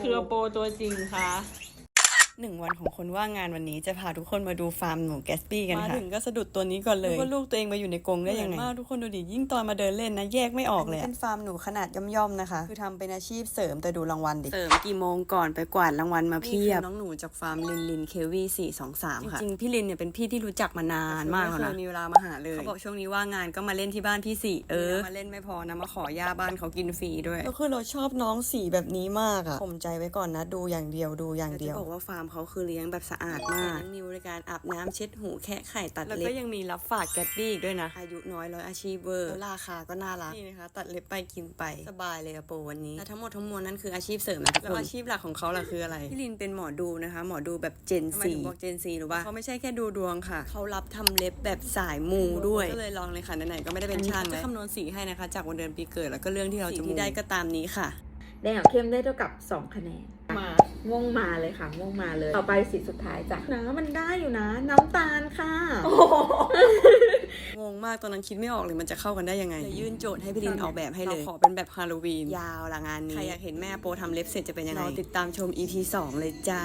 คือโปรตัวจริงคะ หนึ่งวันของคนว่างงานวันนี้จะพาทุกคนมาดูฟาร์มหนูแกสปี้กันค่ะ มาถึงก็สะดุดตัวนี้ก่อนเลยว่าลูกตัวเองมาอยู่ในกรงได้ยังไงมากทุกคนดูดิยิ่งตอนมาเดินเล่นนะแยกไม่ออกเลยเป็นฟาร์มหนูขนาดย่อมๆนะคะ คือทำเป็นอาชีพเสริมแต่ดูรางวัลดิเสริมกี่โมงก่อนไปกวาดรางวัลมาเพียบน้องหนูจากฟาร์มลินลินเควีสี่สองสามค่ะจริงๆพี่ลินเนี่ยเป็นพี่ที่รู้จักมานานมากแล้วนะมีเวลามาหาเลยเขาบอกช่วงนี้ว่างงานก็มาเล่นที่บ้านพี่สี่เออมาเล่นไม่พอนะมาขอย่าบ้านเขากินฟรีด้วยก็คือเราชอบน้องสีแบบนี้มากอะผมใจไว้ก่อนนะ ดูอย่างเดียวดูอย่างเดียวบอกว่าฟาร์มเขาคือเลี้ยงแบบสะอาดมากมีบริการอาบน้ำเช็ดหูแคะไข่ตัดเล็บ แล้วก็ยังมีรับฝากแกตบี้อีกด้วยนะ อายุน้อยร้อยอาชีพเวอร์แล้วราคาก็น่ารัก นี่นะคะ ตัดเล็บไปกินไปสบายเลยอะโปวันนี้ และทั้งหมดทั้งมวลนั่นคืออาชีพเสริมนะทุกคนแล้วอาชีพหลักของเขาล่ะคืออะไร พี่ลินเป็นหมอดูนะคะ หมอดูแบบเจนซีบอกเจนซีหรือว่าเขาไม่ใช่แค่ดูดวงค่ะ เขารับทำเล็บแบบสายมูด้วย ก็เลยลองเลยค่ะไหนๆก็ไม่ได้เป็นช่างแล้วจะคำนวณสีให้นะคะ จากวันเดือนปีเกิดแล้วก็เรื่องที่เราจะที่ได้ก็ตามนี้ค่ะแดงกับเข้มได้เท่ากับ 2 คะแนน มาม่วงมาเลยค่ะม่วงมาเลย ต่อไปสีสุดท้ายจ้ะนะมันได้อยู่นะ น้ำตาลค่ะ งงมากตอนนั้นคิดไม่ออกเลยมันจะเข้ากันได้ยังไงเลยยื่นโจทย์ให้พี่ลินออกแบบให้เลยขอเป็นแบบฮาโลวีนยาวละงานนี้ ใครอยากเห็นแม่โปทำเล็บเสร็จจะเป็นยังไงรอติดตามชม EP 2 เลยจ้า